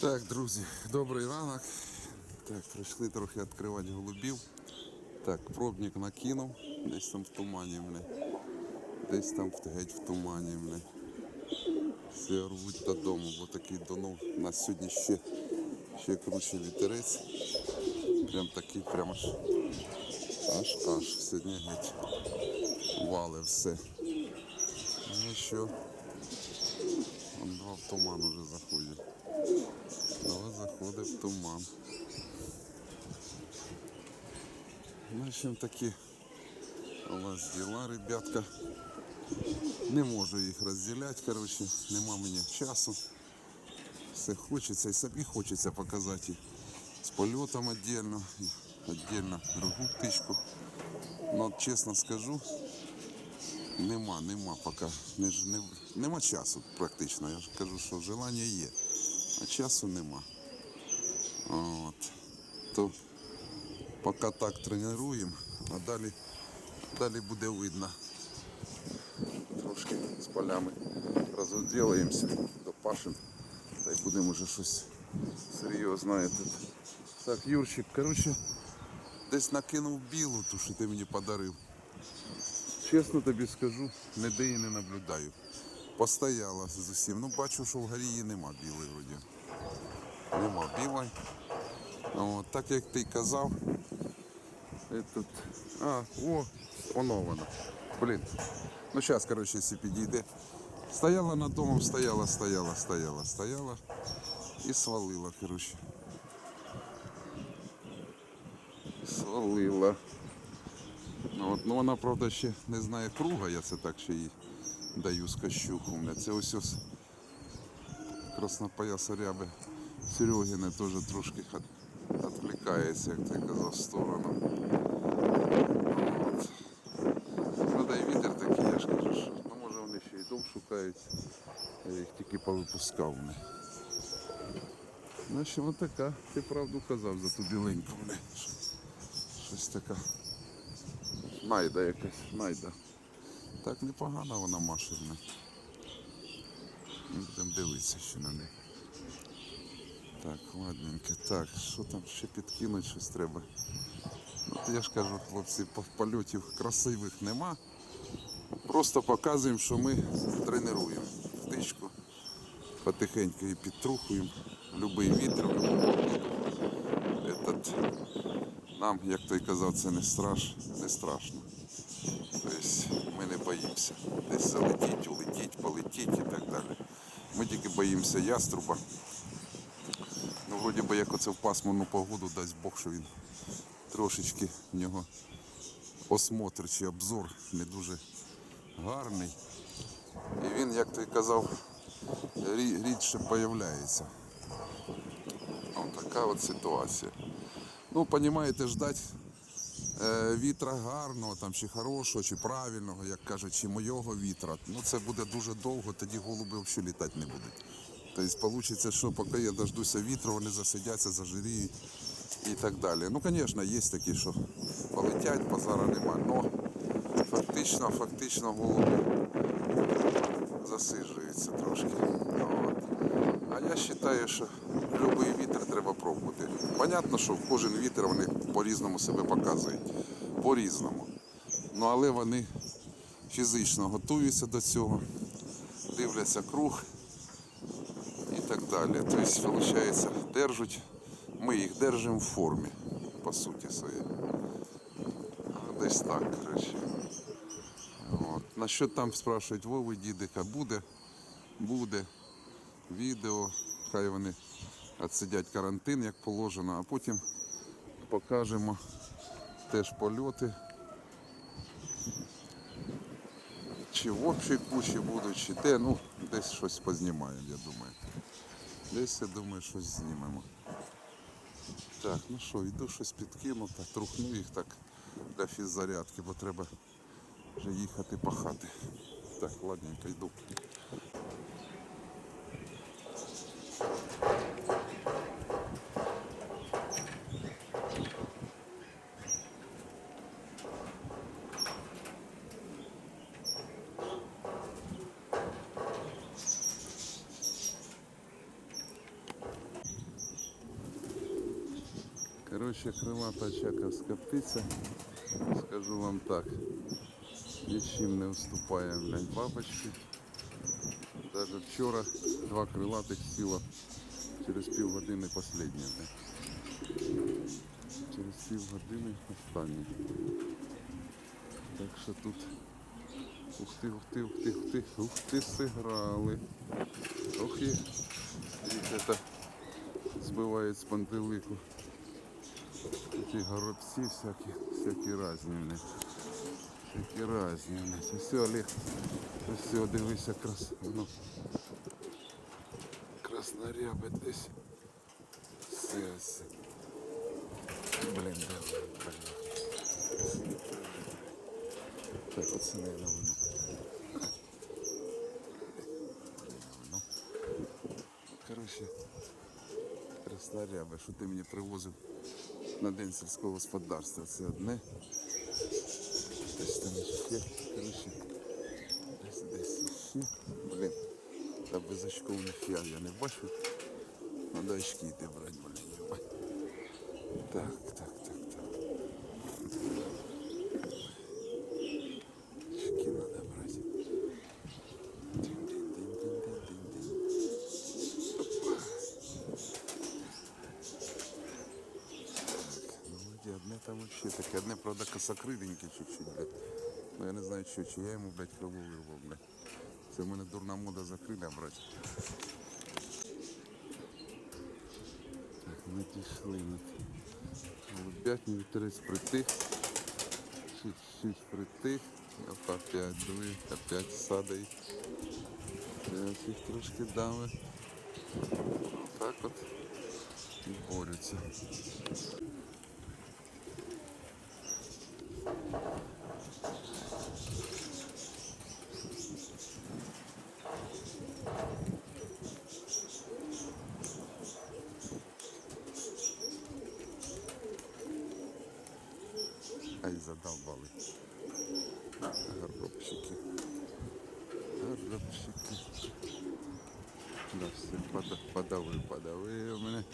Так, друзі, добрий ранок. Так, прийшли трохи відкривати голубів. Так, пробник накинув, десь там в тумані мене. Десь там геть в тумані мене. Все рвуть додому, бо такий донов. У нас сьогодні ще, ще круче вітерець. Прям такий, прям аж аж аж. Сьогодні геть вали все. Ну що? Туман уже заходять. Два заходить в туман. Ну, в общем, такі у нас діла, ребятка. Не можу їх розділяти, коротше, нема мені часу. Все хочеться і собі хочеться показати. З польотом віддільно, віддільно другу птичку. Ну, чесно скажу, нема, нема поки. Не, не, нема часу практично. Я ж кажу, що желання є, а часу нема. От. То поки так тренуємо, а далі, далі буде видно. Трошки з полями розділаємося, допашемо, та й будемо вже щось серйозне. Так, Юрчик, коротше, десь накинув білу, ту, що ти мені подарив. Чесно тобі скажу, ніде її не наблюдаю. Постояла з усім. Ну бачу, що в горі її нема білої вроді. Нема білої. От, так як ти казав. Этот... А, о, воно вона. Блін. Ну зараз, коротше, якщо підійде. Стояла над домом, стояла, стояла, стояла, стояла і свалила, коротше. Свалила. Ну, от, ну вона, правда, ще не знає круга, я це так ще їй даю з кащуху. Це ось ось краснопояса ряби Серегіне теж трошки від- відвлікається, як ти казав, в сторону. От. Ну да і вітер такий, я ж кажу, що ну, може вони ще й дом шукають. Я їх тільки повипускав. мене. Ну, що така, ти правду казав за ту біленьку. Щось така. Найда якась, найда. Так непогано вона машина. Будемо дивитися ще на неї. Так, ладненько. Так, що там ще підкинуть, щось треба. Ну, то я ж кажу, хлопці, польотів красивих нема. Просто показуємо, що ми тренуємо птичку. Потихеньку її підтрухуємо. Любий вітер. Этот, нам, як той казав, це не, страш, не страшно. Тобто ми не боїмося. Десь залетіть, улетіть, полетіть і так далі. Ми тільки боїмося яструба. Ну, вроді би, як оце в пасмурну погоду, дасть Бог, що він трошечки в нього осмотр чи обзор не дуже гарний. І він, як той казав, рідше появляється. Ось така от ситуація. Ну, розумієте, ждать е, вітра гарного там, чи хорошого, чи правильного, як кажуть, чи моєго вітра. Ну це буде дуже довго, тоді голуби взагалі літати не будуть. Тобто вийде, що поки я дождуся вітру, вони засидяться, зажиріють і так далі. Ну, звісно, є такі, що полетять, базара нема. Но фактично, фактично голуби засиджуються трошки. А я вважаю, що будь-який вітер треба пробувати. Понятно, що кожен вітер вони по-різному себе показують. По-різному. Ну але вони фізично готуються до цього, дивляться круг і так далі. Тобто, виходить, держать, ми їх держимо в формі, по суті своїй. Десь так, коротше. От. Насчет там спрашують Вови дідика, буде, буде відео, хай вони відсидять карантин, як положено, а потім покажемо теж польоти. Чи в общій кучі будуть, чи де, ну, десь щось познімаємо, я думаю. Десь, я думаю, щось знімемо. Так, ну що, йду щось підкину, та трухну їх так для фіззарядки, бо треба вже їхати пахати. Так, ладненько, йду. найкраща крилата чаковська птиця, скажу вам так, нічим не вступає блядь, бабочки. даже вчора два крилатих сіла через пів години останнє. Через пів години останнє. Так що тут ухти, ухти, ухти, ухти, ухти сиграли. Ох і їх це збивають з пантелику. Такі горобці всякі, всякі разні в них. Всякі разні в них. Ось Олег, ось дивися крас, ну, красноряби десь. Все, все. Блін, де блін. Так, оце не воно. воно. Коротше, красноряби, що ти мені привозив на день сільського господарства. Це одне. Десь там ще, коротше, десь десь ще. Блін, та без очков я, я не бачу. Надо очки йти брати, блін. Так, так, так, так. Очки надо брати. Дин-дин-дин-дин-дин-дин. Ну, вроде одне таке, одне, правда, косокриденьке чуть-чуть, блядь. Ну я не знаю, що, чи я йому, блядь, крило вирвав, блядь. Це в мене дурна мода закриля, брать. Так, ми пішли. Ми... Голубятні вітерець притих. Чуть-чуть притих. Опять дує, опять садає. Зараз їх трошки дави. Так от і борються. și da, se pada, padaul, padaul, mene.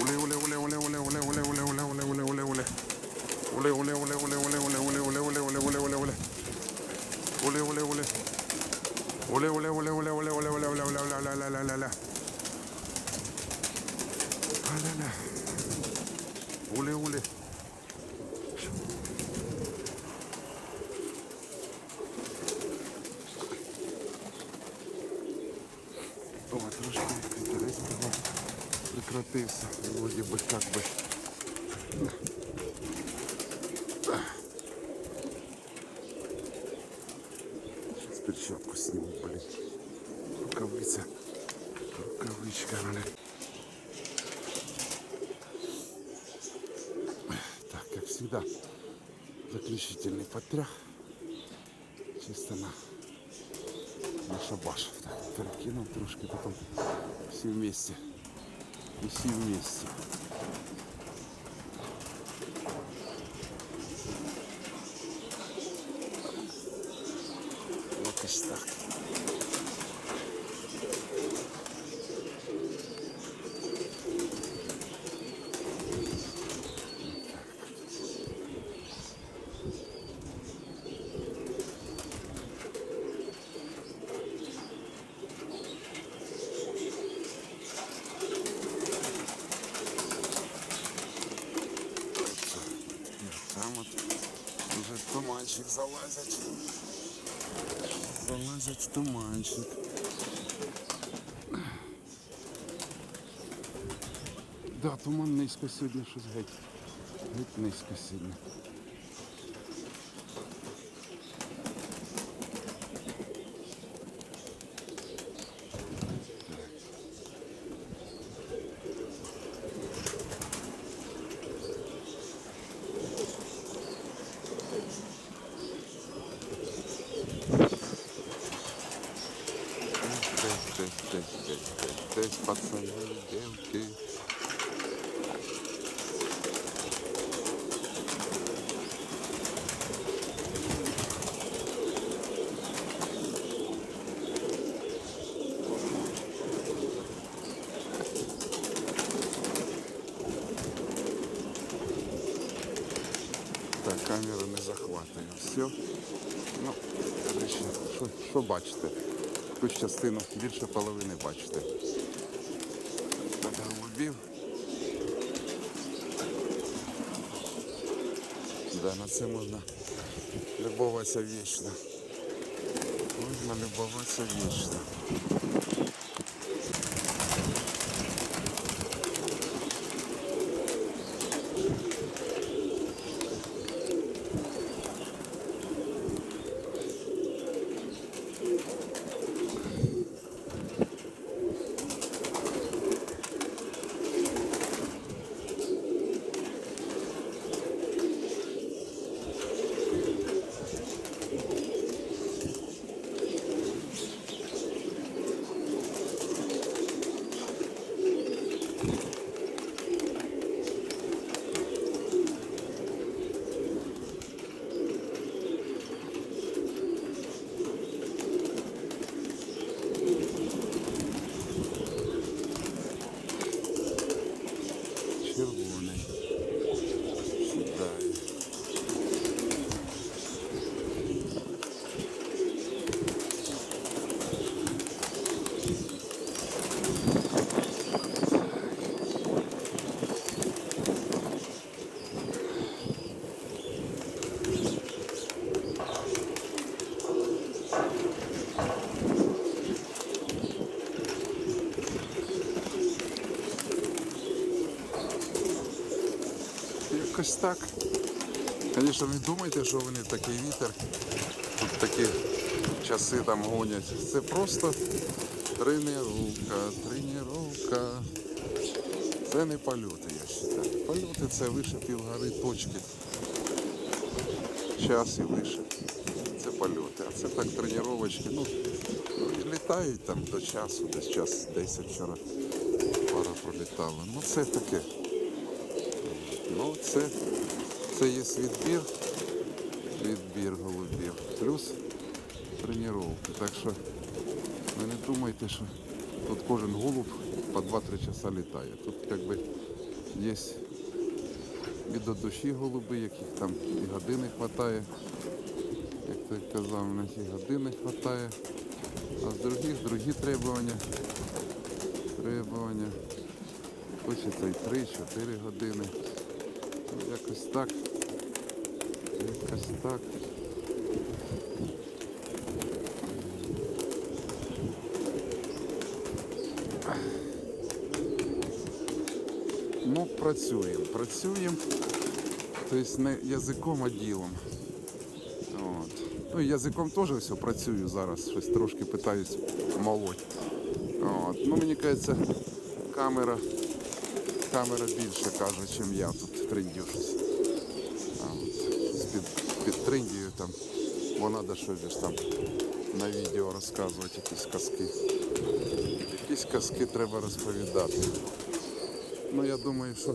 Ule, ule, ule, ule, прекратився. Вроді би как би. Сейчас перчатку сниму, блин. Рукавица. Рукавичка, блин. Так, как всегда, заключительный потрях. Чисто на, на шабаш. Так, перекинул трошки, потом все вместе. И в вместе. Залазять туманчик. Да, туман низько сьогодні щось геть. Геть низько сьогодні. тест, тест, тест, тест, тест, пацаны, девки. Так, камера не захватує. Все. Ну, що, що бачите? Якусь частину більше половини бачите. Так, голубів. Да, на це можна любуватися вічно. Можна любуватися вічно. Якось так. Звісно, не думайте, що вони такий вітер, тут такі часи там гонять. Це просто тренування, тренування. Це не польоти, я вважаю. Польоти це вище півгори точки. Час і вище. Це польоти. А це так тренувачки. Ну, літають там до часу, десь час 10 вчора пара пролітала. Ну це таке. Ну, це, це є відбір, відбір голубів. Плюс тренування. Так що ви не думайте, що тут кожен голуб по 2-3 часа літає. Тут якби є і до душі голуби, яких там і години вистачає. Як ти казав, у них і години вистачає. А з других другі требування. Требування. Хочеться і 3-4 години. Якось так. Якось так. Ну, працюємо, працюємо. Тобто не язиком, а ділом. От. Ну, і язиком теж все працюю зараз, щось трошки питаюсь молоть. От. Ну, мені кажеться, камера, камера більше каже, ніж я тут А під, під трендію там, бо треба щось там на відео розказувати, якісь казки. Якісь казки треба розповідати. Ну я думаю, що.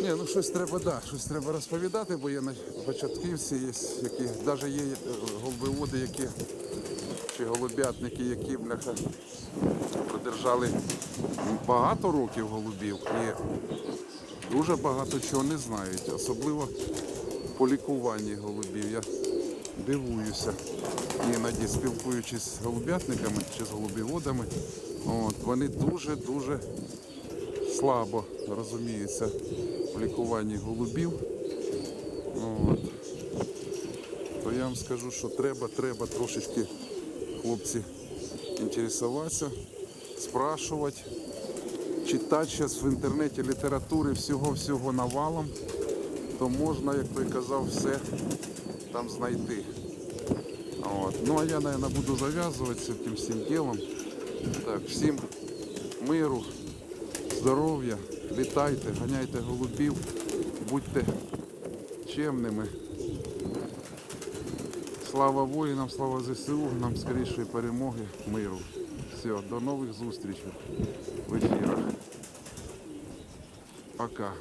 Ні, ну щось треба, да, щось треба розповідати, бо є на початківці, є, які, навіть є е, голубоводи, які, чи голубятники, які бляха, продержали багато років голубів і дуже багато чого не знають, особливо по лікуванні голубів. Я дивуюся. Іноді спілкуючись з голубятниками чи з голубіводами, от, вони дуже-дуже слабо розуміються в лікуванні голубів. От. То я вам скажу, що треба, треба трошечки хлопці інтересуватися, спрашувати, читати зараз в інтернеті літератури всього-всього навалом, то можна, як той казав, все там знайти. От. Ну а я, мабуть, буду зав'язувати з цим всім ділом. Так, всім миру, здоров'я, літайте, ганяйте голубів, будьте чемними. Слава воїнам, слава ЗСУ, нам скорішої перемоги, миру. Все, до нових зустрічей в ефірах. Пока.